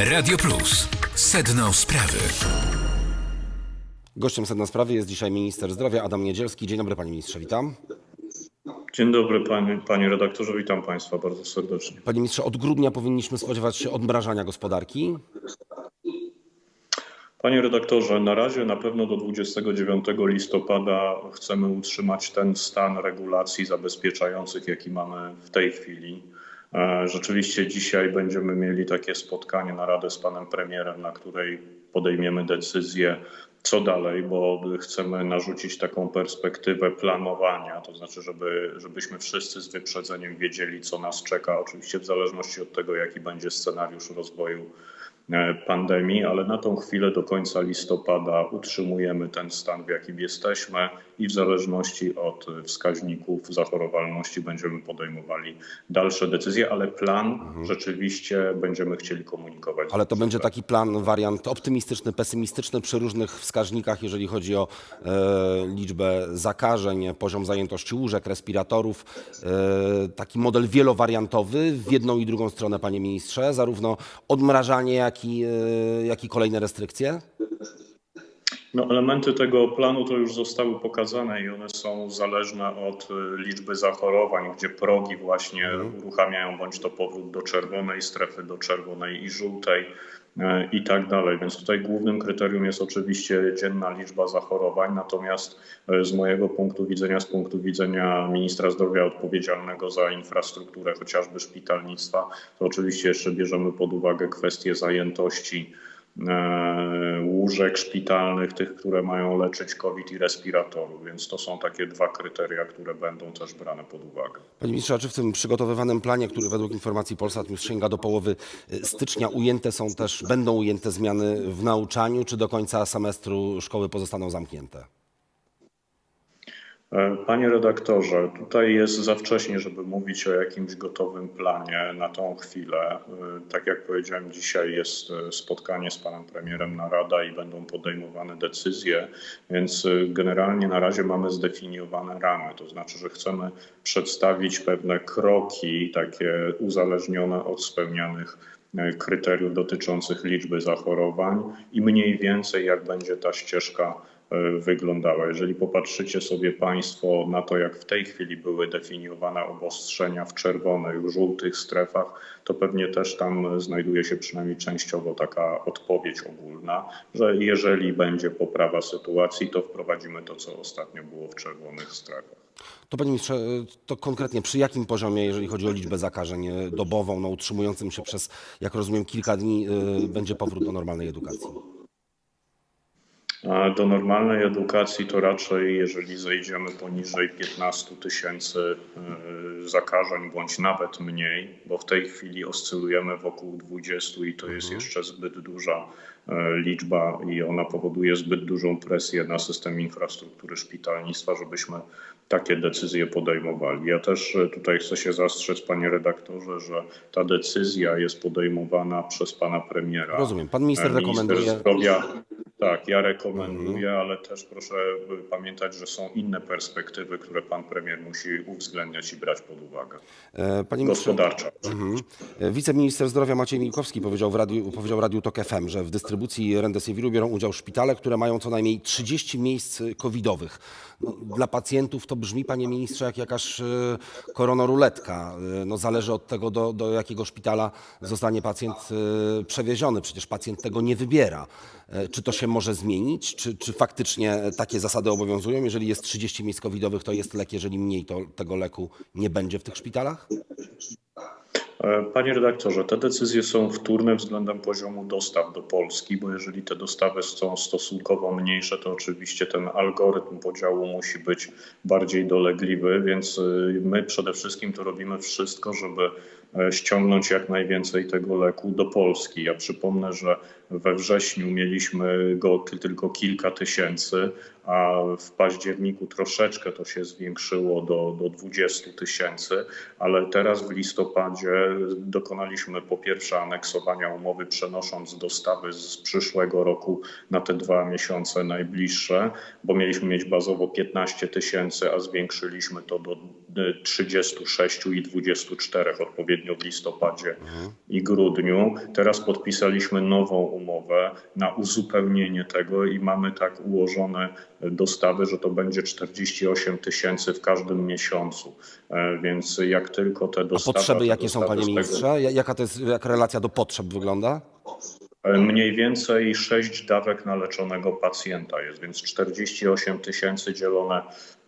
Radio Plus. Sedno sprawy. Gościem sedna sprawy jest dzisiaj minister zdrowia Adam Niedzielski. Dzień dobry panie ministrze, witam. Dzień dobry panie, panie redaktorze, witam państwa bardzo serdecznie. Panie ministrze, od grudnia powinniśmy spodziewać się odmrażania gospodarki. Panie redaktorze, na razie na pewno do 29 listopada chcemy utrzymać ten stan regulacji zabezpieczających, jaki mamy w tej chwili. E, Rzeczywiście dzisiaj będziemy mieli takie spotkanie, naradę z panem premierem, na której podejmiemy decyzję, co dalej, bo chcemy narzucić taką perspektywę planowania, to znaczy, żeby, żebyśmy wszyscy z wyprzedzeniem wiedzieli, co nas czeka, oczywiście w zależności od tego, jaki będzie scenariusz rozwoju pandemii, ale na tą chwilę do końca listopada utrzymujemy ten stan, w jakim jesteśmy i w zależności od wskaźników zachorowalności będziemy podejmowali dalsze decyzje, ale plan rzeczywiście będziemy chcieli komunikować. Mhm. Ale to będzie taki plan, wariant optymistyczny, pesymistyczny przy różnych wskaźnikach, jeżeli chodzi o e, liczbę zakażeń, poziom zajętości łóżek, respiratorów. E, taki model wielowariantowy w jedną i drugą stronę, panie ministrze, zarówno odmrażanie, jak i, e, jak i kolejne restrykcje. No, elementy tego planu to już zostały pokazane i one są zależne od y, liczby zachorowań, gdzie progi właśnie uruchamiają bądź to powrót do czerwonej strefy, do czerwonej i żółtej y, i tak dalej. Więc tutaj głównym kryterium jest oczywiście dzienna liczba zachorowań, natomiast y, z mojego punktu widzenia, z punktu widzenia ministra zdrowia odpowiedzialnego za infrastrukturę, chociażby szpitalnictwa, to oczywiście jeszcze bierzemy pod uwagę kwestię zajętości łóżek szpitalnych, tych, które mają leczyć COVID i respiratorów, więc to są takie dwa kryteria, które będą też brane pod uwagę. Panie ministrze, czy w tym przygotowywanym planie, który według informacji Polsat już sięga do połowy e, stycznia, ujęte są też, będą ujęte zmiany w nauczaniu, czy do końca semestru szkoły pozostaną zamknięte? E, Panie redaktorze, tutaj jest za wcześnie, żeby mówić o jakimś gotowym planie na tą chwilę. E, Tak jak powiedziałem, dzisiaj jest e, spotkanie z panem premierem narada i będą podejmowane decyzje, więc generalnie na razie mamy zdefiniowane ramy, to znaczy, że chcemy przedstawić pewne kroki takie uzależnione od spełnianych kryteriów dotyczących liczby zachorowań i mniej więcej jak będzie ta ścieżka wyglądała. Jeżeli popatrzycie sobie Państwo na to, jak w tej chwili były definiowane obostrzenia w czerwonych, żółtych strefach, to pewnie też tam znajduje się przynajmniej częściowo taka odpowiedź ogólna, że jeżeli będzie poprawa sytuacji, to wprowadzimy to, co ostatnio było w czerwonych strefach. To panie ministrze, e, to konkretnie przy jakim poziomie, jeżeli chodzi o liczbę zakażeń e, dobową, no utrzymującym się przez, jak rozumiem, kilka dni, e, będzie powrót do normalnej edukacji? Do normalnej edukacji to raczej, jeżeli zejdziemy poniżej 15 tysięcy y, zakażeń, bądź nawet mniej, bo w tej chwili oscylujemy wokół 20 i to jest jeszcze zbyt duża y, liczba i ona powoduje zbyt dużą presję na system infrastruktury szpitalnictwa, żebyśmy takie decyzje podejmowali. Ja też y, tutaj chcę się zastrzec, panie redaktorze, że ta decyzja jest podejmowana przez pana premiera. Rozumiem. Pan minister E, rekomenduje- zdrowia, tak, ja rekomenduję, ale też proszę y, pamiętać, że są inne perspektywy, które pan premier musi uwzględniać i brać pod uwagę. E, Panie Gospodarcza. Mhm. E, Wiceminister zdrowia Maciej Milkowski powiedział w radiu, powiedział Radiu Tok FM, że w dystrybucji Remdesiviru biorą udział szpitale, które mają co najmniej 30 miejsc covidowych. No, dla pacjentów to brzmi, panie ministrze, jak jakaś e, koronoruletka. No, zależy od tego, do, do jakiego szpitala zostanie pacjent przewieziony. Przecież pacjent tego nie wybiera. Czy to się może zmienić? Czy, czy faktycznie takie zasady obowiązują? Jeżeli jest 30 miejsc covidowych, to jest lek, jeżeli mniej, to tego leku nie będzie w tych szpitalach? Panie redaktorze, te decyzje są wtórne względem poziomu dostaw do Polski, bo jeżeli te dostawy są stosunkowo mniejsze, to oczywiście ten algorytm podziału musi być bardziej dolegliwy, więc y, my przede wszystkim to robimy wszystko, żeby ściągnąć jak najwięcej tego leku do Polski. Ja przypomnę, że we wrześniu mieliśmy go ty- tylko kilka tysięcy, a w październiku troszeczkę to się zwiększyło do, do 20 tysięcy, ale teraz w listopadzie dokonaliśmy po pierwsze aneksowania umowy, przenosząc dostawy z przyszłego roku na te dwa miesiące najbliższe, bo mieliśmy mieć bazowo 15 tysięcy, a zwiększyliśmy to do y, 36 i 24 odpowiednio w listopadzie i grudniu. Teraz podpisaliśmy nową umowę na uzupełnienie tego i mamy tak ułożone dostawy, że to będzie 48 tysięcy w każdym miesiącu. E, Więc jak tylko te A dostawy... potrzeby te jakie są, dostawy panie z tego- ministrze? Ja- Jaka to jest, jak relacja do potrzeb wygląda? E, Mniej więcej 6 dawek na leczonego pacjenta jest, więc 48 tysięcy dzielone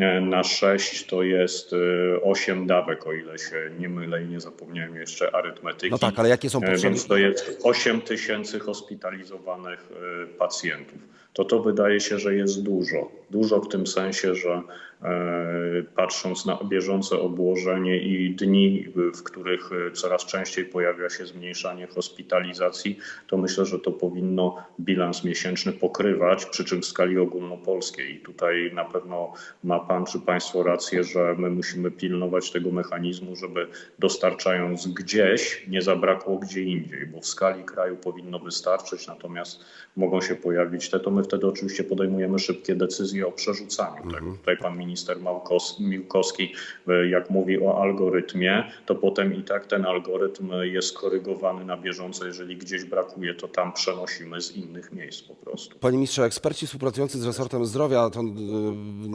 e, na 6 to jest e, 8 dawek, o ile się nie mylę i nie zapomniałem jeszcze arytmetyki. No tak, ale jakie są E, potrzeby? Więc to jest 8 tysięcy hospitalizowanych e, pacjentów. To to wydaje się, że jest dużo. Dużo w tym sensie, że e, patrząc na bieżące obłożenie i dni, w których e, coraz częściej pojawia się zmniejszanie hospitalizacji, to myślę, że to powinno bilans miesięczny pokrywać, przy czym w skali ogólnopolskiej. I tutaj na pewno ma Pan czy Państwo rację, że my musimy pilnować tego mechanizmu, żeby dostarczając gdzieś nie zabrakło gdzie indziej, bo w skali kraju powinno wystarczyć, natomiast mogą się pojawić te, to my wtedy oczywiście podejmujemy szybkie decyzje o przerzucaniu tego. Tutaj pan minister Małkos, Miłkowski, e, jak mówi o algorytmie, to potem i tak ten algorytm jest korygowany na bieżąco. Jeżeli gdzieś brakuje, to tam przenosimy z innych miejsc po prostu. Panie ministrze, eksperci współpracujący z resortem zdrowia, to y,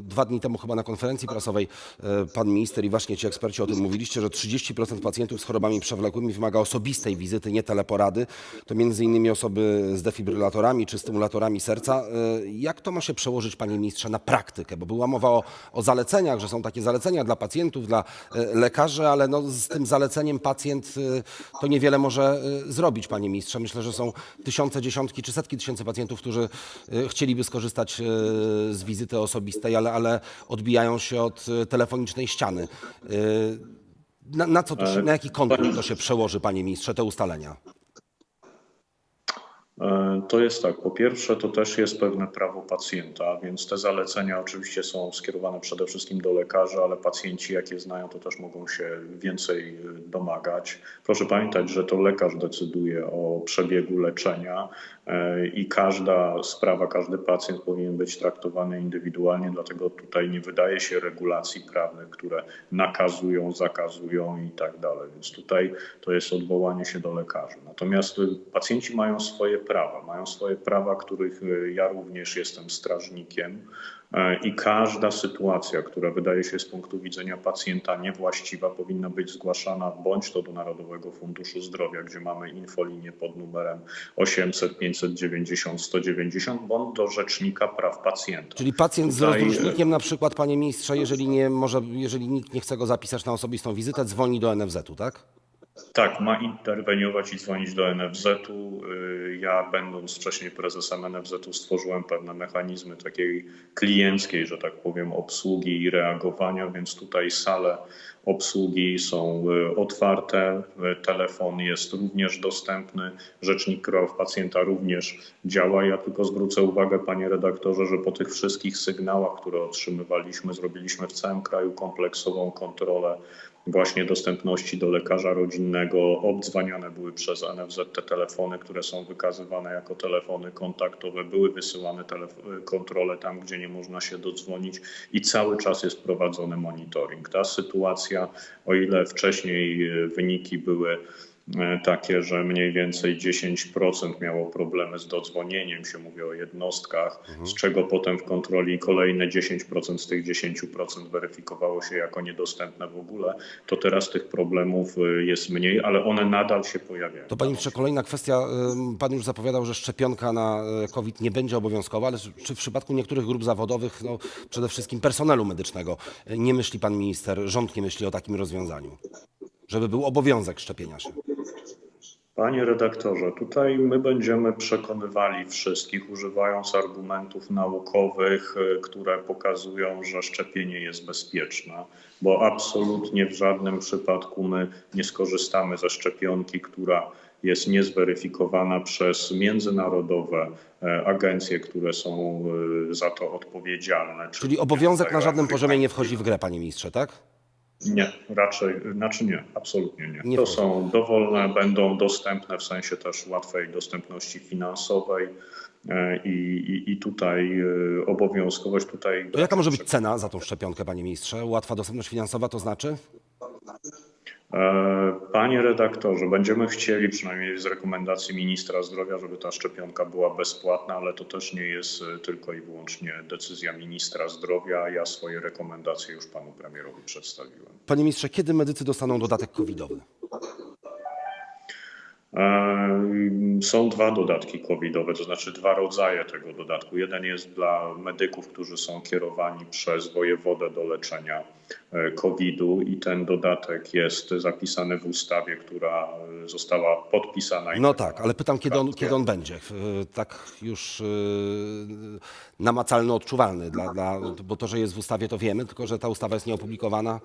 dwa dni temu chyba na konferencji prasowej pan minister i właśnie ci eksperci o tym mówiliście, że 30% pacjentów z chorobami przewlekłymi wymaga osobistej wizyty, nie teleporady. To między innymi osoby z defibrylatorami czy stymulatorami serca. Y, Jak to ma się przełożyć, panie ministrze, na praktykę? Bo była mowa o, o zaleceniach, że są takie zalecenia dla pacjentów, dla y, lekarzy, ale no z tym zaleceniem pacjent y, to niewiele może zrobić, panie ministrze. Myślę, że są tysiące, dziesiątki czy setki tysięcy pacjentów, którzy chcieliby skorzystać z wizyty osobistej, ale, ale odbijają się od telefonicznej ściany. Na, na co to się, na jaki kontent to się przełoży, panie ministrze, te ustalenia? E, To jest tak. Po pierwsze, to też jest pewne prawo pacjenta, więc te zalecenia oczywiście są skierowane przede wszystkim do lekarzy, ale pacjenci, jak je znają, to też mogą się więcej e, domagać. Proszę pamiętać, że to lekarz decyduje o przebiegu leczenia e, i każda sprawa, każdy pacjent powinien być traktowany indywidualnie, dlatego tutaj nie wydaje się regulacji prawnych, które nakazują, zakazują i tak dalej. Więc tutaj to jest odwołanie się do lekarzy. Natomiast pacjenci mają swoje prawa, mają swoje prawa, których y, ja również jestem strażnikiem. E, I każda sytuacja, która wydaje się z punktu widzenia pacjenta niewłaściwa, powinna być zgłaszana bądź to do Narodowego Funduszu Zdrowia, gdzie mamy infolinię pod numerem 800 590 190, bądź do Rzecznika Praw Pacjenta. Czyli pacjent z Tutaj, e, rozrusznikiem na przykład, panie ministrze, jeżeli, nie może, jeżeli nikt nie chce go zapisać na osobistą wizytę, dzwoni do NFZ-u, tak? Tak, ma interweniować i dzwonić do NFZ-u. Y, Ja, będąc wcześniej prezesem NFZ-u, stworzyłem pewne mechanizmy takiej klienckiej, że tak powiem, obsługi i reagowania, więc tutaj sale obsługi są y, otwarte, y, telefon jest również dostępny, Rzecznik Praw Pacjenta również działa. Ja tylko zwrócę uwagę, panie redaktorze, że po tych wszystkich sygnałach, które otrzymywaliśmy, zrobiliśmy w całym kraju kompleksową kontrolę właśnie dostępności do lekarza rodzinnego. Obdzwaniane były przez NFZ te telefony, które są wykazywane jako telefony kontaktowe. Były wysyłane kontrole tam, gdzie nie można się dodzwonić i cały czas jest prowadzony monitoring. Ta sytuacja, o ile wcześniej e, wyniki były takie, że mniej więcej 10% miało problemy z dodzwonieniem się, mówię o jednostkach, z czego potem w kontroli kolejne 10% z tych 10% weryfikowało się jako niedostępne w ogóle, to teraz tych problemów y, jest mniej, ale one nadal się pojawiają. To panie ministrze, kolejna kwestia. Ym, Pan już zapowiadał, że szczepionka na COVID nie będzie obowiązkowa, ale czy w przypadku niektórych grup zawodowych, no, przede wszystkim personelu medycznego, nie myśli pan minister, rząd nie myśli o takim rozwiązaniu? Żeby był obowiązek szczepienia się. Panie redaktorze, tutaj my będziemy przekonywali wszystkich, używając argumentów naukowych, y, które pokazują, że szczepienie jest bezpieczne, bo absolutnie w żadnym przypadku my nie skorzystamy ze szczepionki, która jest niezweryfikowana przez międzynarodowe e, agencje, które są y, za to odpowiedzialne. Czyli obowiązek na żadnym poziomie nie wchodzi w grę, panie ministrze, tak? Nie, raczej, znaczy nie, absolutnie nie. Nie to są dowolne, będą dostępne w sensie też łatwej dostępności finansowej. e, i, i, i tutaj e, obowiązkowość tutaj. To jaka może być cena za tą szczepionkę, panie ministrze? Łatwa dostępność finansowa to znaczy? E, Panie redaktorze, będziemy chcieli przynajmniej z rekomendacji ministra zdrowia, żeby ta szczepionka była bezpłatna, ale to też nie jest e, tylko i wyłącznie decyzja ministra zdrowia. Ja swoje rekomendacje już panu premierowi przedstawiłem. Panie ministrze, kiedy medycy dostaną dodatek covidowy? E, Są dwa dodatki covidowe, to znaczy dwa rodzaje tego dodatku. Jeden jest dla medyków, którzy są kierowani przez wojewodę do leczenia e, COVID-u i ten dodatek jest zapisany w ustawie, która e, została podpisana. No tak, ale pytam, kiedy on, kiedy on będzie? Y, Tak już namacalny, odczuwalny, dla, dla, bo to, że jest w ustawie, to wiemy, tylko że ta ustawa jest nieopublikowana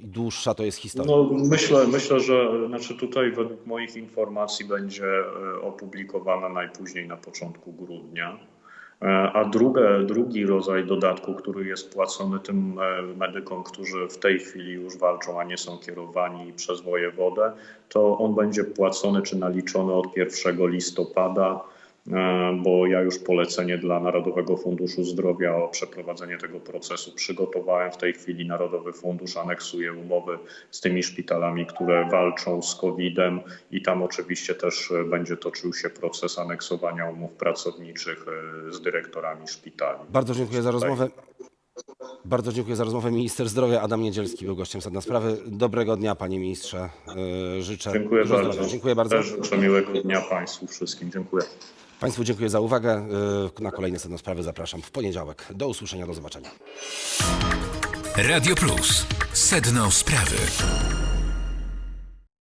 i dłuższa to jest historia. No, myślę, myślę, że znaczy tutaj według moich informacji będzie e, opublikowana najpóźniej na początku grudnia. E, A drugie, drugi rodzaj dodatku, który jest płacony tym e, medykom, którzy w tej chwili już walczą, a nie są kierowani przez wojewodę, to on będzie płacony czy naliczony od 1 listopada, bo ja już polecenie dla Narodowego Funduszu Zdrowia o przeprowadzenie tego procesu przygotowałem. W tej chwili Narodowy Fundusz aneksuje umowy z tymi szpitalami, które walczą z COVID-em i tam oczywiście też e, będzie toczył się proces aneksowania umów pracowniczych e, z dyrektorami szpitali. Bardzo dziękuję za rozmowę. Bardzo dziękuję za rozmowę. Minister zdrowia Adam Niedzielski był gościem Sedna Sprawy. Dobrego dnia, panie ministrze. Życzę Dziękuję bardzo. zdrowia. Dziękuję bardzo. Też życzę miłego dnia Państwu wszystkim. Dziękuję. Państwu dziękuję za uwagę. Y, Na kolejne Sedno Sprawy zapraszam w poniedziałek. Do usłyszenia, do zobaczenia. Radio Plus. Sedno sprawy.